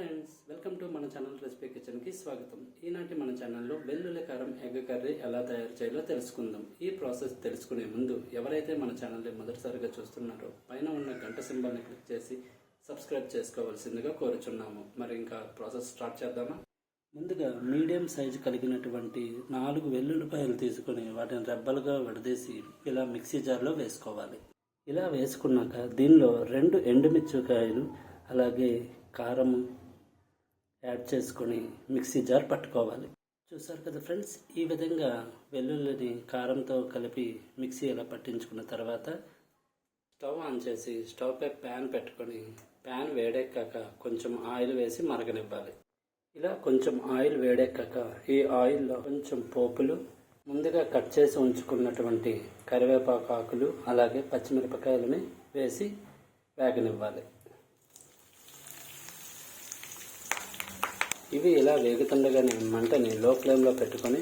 Friends welcome to మన channel recipe కిచెన్కి స్వాగతం. ఈనాటి మన ఛానల్లో వెల్లుల్లి కారం ఎగ్ కర్రీ ఎలా తయారు చేయాలో తెలుసుకుందాం. ఈ ప్రాసెస్ తెలుసుకునే ముందు ఎవరైతే మన ఛానల్ని మొదటిసారిగా చూస్తున్నారో పైన ఉన్న గంట సింబల్ని క్లిక్ చేసి సబ్స్క్రైబ్ చేసుకోవాల్సిందిగా కోరుచున్నాము. మరి ఇంకా ప్రాసెస్ స్టార్ట్ చేద్దామా? ముందుగా మీడియం సైజు కలిగినటువంటి నాలుగు వెల్లుల్లిపాయలు తీసుకొని వాటిని రెబ్బలుగా విడదీసి ఇలా మిక్సీ జార్లో వేసుకోవాలి. ఇలా వేసుకున్నాక దీనిలో రెండు ఎండుమిర్చికాయలు అలాగే కారము యాడ్ చేసుకొని మిక్సీ జార్ పట్టుకోవాలి. చూసారు కదా ఫ్రెండ్స్ ఈ విధంగా వెల్లుల్లిని కారంతో కలిపి మిక్సీ ఇలా పట్టించుకున్న తర్వాత స్టవ్ ఆన్ చేసి స్టవ్ పై ప్యాన్ పెట్టుకొని ప్యాన్ వేడెక్కాక కొంచెం ఆయిల్ వేసి మరగనివ్వాలి. ఇలా కొంచెం ఆయిల్ వేడెక్కాక ఈ ఆయిల్లో కొంచెం పోపులు ముందుగా కట్ చేసి ఉంచుకున్నటువంటి కరివేపాకు ఆకులు అలాగే పచ్చిమిరపకాయలని వేసి వేగనివ్వాలి. ఇవి ఇలా వేగుతుండగానే మంటని లో ఫ్లేమ్లో పెట్టుకొని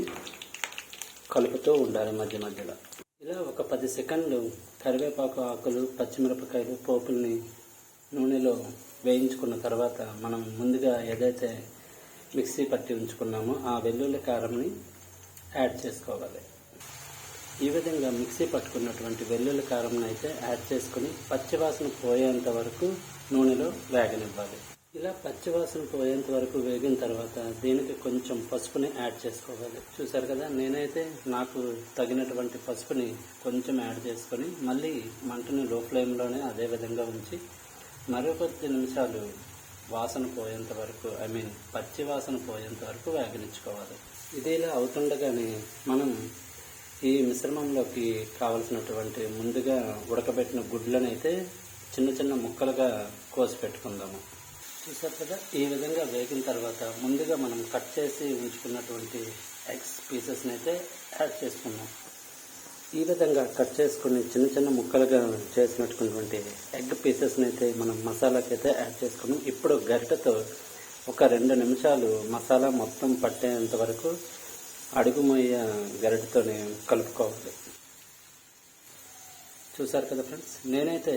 కలుపుతూ ఉండాలి మధ్య మధ్యలో. ఇలా ఒక పది సెకండ్లు కరివేపాకు ఆకులు పచ్చిమిరపకాయలు పోపుల్ని నూనెలో వేయించుకున్న తర్వాత మనం ముందుగా ఏదైతే మిక్సీ పట్టి ఉంచుకున్నామో ఆ వెల్లుల్లి కారంని యాడ్ చేసుకోవాలి. ఈ విధంగా మిక్సీ పట్టుకున్నటువంటి వెల్లుల్లి కారంని అయితే యాడ్ చేసుకుని పచ్చివాసన పోయేంత వరకు నూనెలో వేగనివ్వాలి. ఇలా పచ్చివాసన పోయేంత వరకు వేగిన తర్వాత దీనికి కొంచెం పసుపుని యాడ్ చేసుకోవాలి. చూసారు కదా నేనైతే నాకు తగినటువంటి పసుపుని కొంచెం యాడ్ చేసుకొని మళ్ళీ మంటని లో ఫ్లేమ్లోనే అదే విధంగా ఉంచి మరో కొద్ది నిమిషాలు వాసన పోయేంత వరకు ఐ మీన్ పచ్చి వాసన పోయేంత వరకు వేగనించుకోవాలి ఇది ఇలా అవుతుండగానే మనం ఈ మిశ్రమంలోకి కావలసినటువంటి ముందుగా ఉడకబెట్టిన గుడ్లనైతే చిన్న చిన్న ముక్కలుగా కోసి పెట్టుకుందాము. చూసారు కదా? ఈ విధంగా వేగిన తర్వాత ముందుగా మనం కట్ చేసి ఉంచుకున్నటువంటి ఎగ్స్ పీసెస్ని అయితే యాడ్ చేసుకున్నాం ఈ విధంగా కట్ చేసుకుని చిన్న చిన్న ముక్కలుగా చేసినటువంటి ఎగ్ పీసెస్ని అయితే మనం మసాలాకి అయితే యాడ్ చేసుకున్నాం. ఇప్పుడు గరిటెతో ఒక రెండు నిమిషాలు మసాలా మొత్తం పట్టేంత వరకు అడుగుమయ్య గరిటతోనే కలుపుకోవాలి. చూసారు కదా ఫ్రెండ్స్? నేనైతే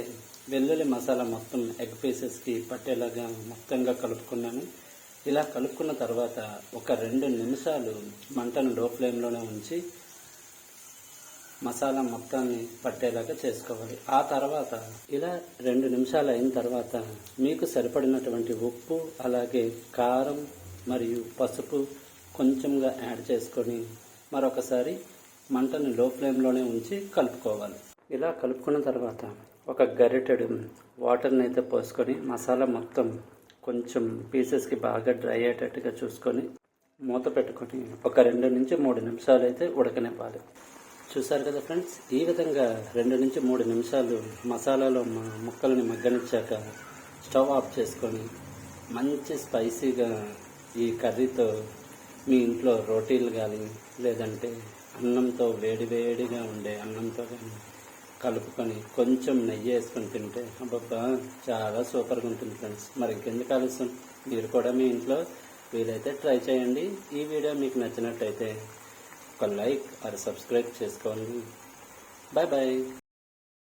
వెల్లుల్లి మసాలా మొత్తం ఎగ్ పీసెస్కి పట్టేలాగా మొత్తంగా కలుపుకున్నాను. ఇలా కలుపుకున్న తర్వాత ఒక రెండు నిమిషాలు మంటను లో ఫ్లేమ్లోనే ఉంచి మసాలా మొత్తాన్ని పట్టేలాగా చేసుకోవాలి. ఆ తర్వాత ఇలా రెండు నిమిషాలు అయిన తర్వాత మీకు సరిపడినటువంటి ఉప్పు అలాగే కారం మరియు పసుపు కొంచెంగా యాడ్ చేసుకొని మరొకసారి మంటను లో ఫ్లేమ్లోనే ఉంచి కలుపుకోవాలి. ఇలా కలుపుకున్న తర్వాత ఒక గరిటెడు వాటర్ని అయితే పోసుకొని మసాలా మొత్తం కొంచెం పీసెస్కి బాగా డ్రై అయ్యేటట్టుగా చూసుకొని మూత పెట్టుకొని ఒక రెండు నుంచి మూడు నిమిషాలు అయితే ఉడకనివ్వాలి. చూసారు కదా ఫ్రెండ్స్ ఈ విధంగా రెండు నుంచి మూడు నిమిషాలు మసాలాలో ముక్కలని మగ్గనిచ్చాక స్టవ్ ఆఫ్ చేసుకొని మంచి స్పైసీగా ఈ కర్రీతో మీ ఇంట్లో రోటీలు కానీ లేదంటే అన్నంతో వేడి వేడిగా ఉండే అన్నంతో కానీ కలుపుకొని కొంచెం నెయ్యి వేసుకొని తింటే అబ్బబ్బా చాలా సూపర్గా ఉంటుంది ఫ్రెండ్స్. మరి ఇంకెందుకు ఆలస్యం? మీరు కూడా మీ ఇంట్లో వీలైతే ట్రై చేయండి. ఈ వీడియో మీకు నచ్చినట్టయితే ఒక లైక్ అది సబ్స్క్రైబ్ చేసుకోండి. Bye bye.